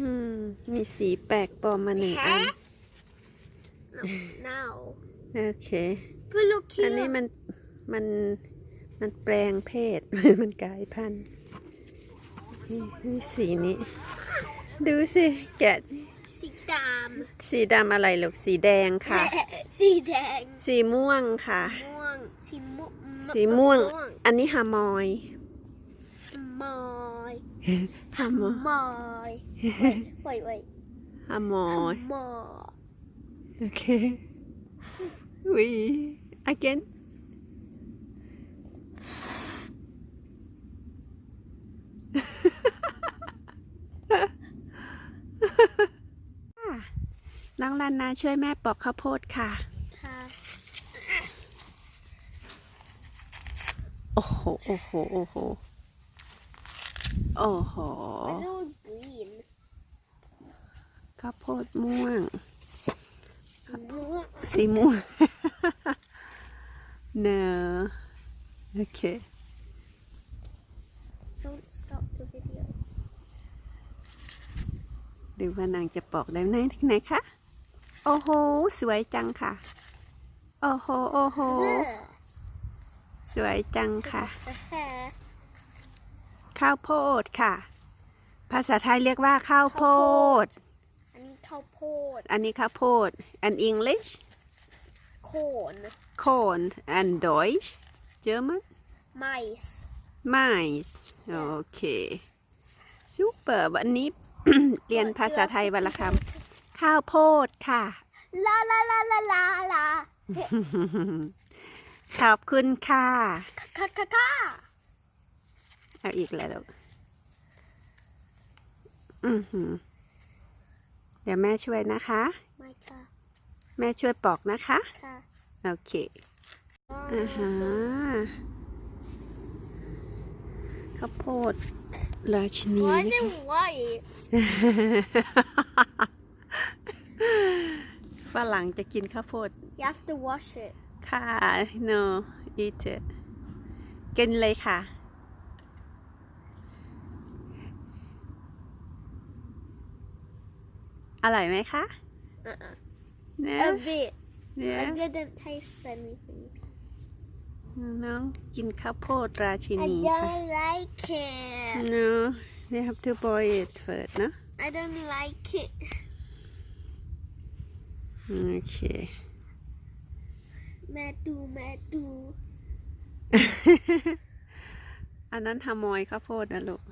อืม มีสีแปลกปลอมมาหนึ่งอัน No. โอเค But look อัน here. นี้มันมันมันแปลงเพศ มันกลายพันธุ์นี่นี่สีนี้ ดูสิ แกะสิสีดสีดำอะไรลูกสีแดงำค่ะสีแดงสีม่วงค่ะ ม่วงสีม่วงสีม่วง อันนี้ฮามอย มอยฮามอยมอยเว้ยเว้ยฮามอยมอยโอเค we again น้องลันนาช่วยแม่ปอกข้าวโพดค่ะค่ะโอ้โห โอ้โห โอ้โห โอ้โห I don't green ข้าวโพดม่วงสีม่วง สีม่วง no โอเค don't stop the video ดูว่านางจะปอกได้ไหนไหนคะ โอ้โห สวยจังค่ะ โอ้โห โอ้โหสวยจังค่ะ the hair ข้าวโพดค่ะ ภาษาไทยเรียกว่าข้าวโพด อันนี้ข้าวโพด อันนี้ข้าวโพด and English corn corn and Deutsch German mice mais โอเค super วันนี้ เรียนภาษาไทยวันละคำข้าวโพดค่ะ ลาลาลาลาลาลาขอบคุณค่ะ ค่ะค่ะค่ะ เอาอีกแล้วลูกอือหือ เดี๋ยวแม่ช่วยนะคะ ไม่ค่ะ แม่ช่วยปอกนะคะ ค่ะ โอเคอ่าฮะข้าวโพดราชินี Why นะ is คะ it white ฝรั่งจะกินข้าวโพด you have to wash it ค่ะ no eat it กินเลยค่ะ อร่อยไหมคะ uh-uh. เนื้อ a bit เนื้อ I didn't taste anything น้องกินข้าวโพดราชิ I นีค่ะ don't like it no you have to boil it first นะ I don't like it โอเคแม่ดูแม่ดูอันนั้นฮามอยข้าวโพดนะลูก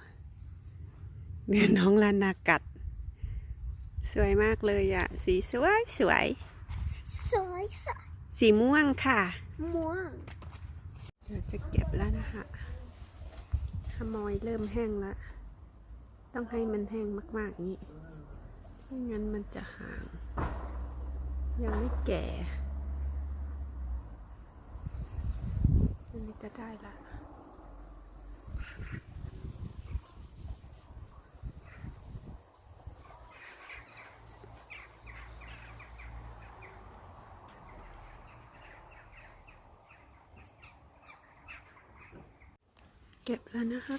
เดี๋ยวน้องลานากัด สวยมากเลยอะสีสวยสวย สวยสะสีม่วงค่ะ ม่วงเดี๋ยวจะเก็บแล้วนะคะฮามอยเริ่มแห้งแล้ว ต้องให้มันแห้งมากๆนี้ไม่งั้นมันจะห่าง ยังไม่แก่อันนี้จะได้ละ เก็บแล้วนะคะ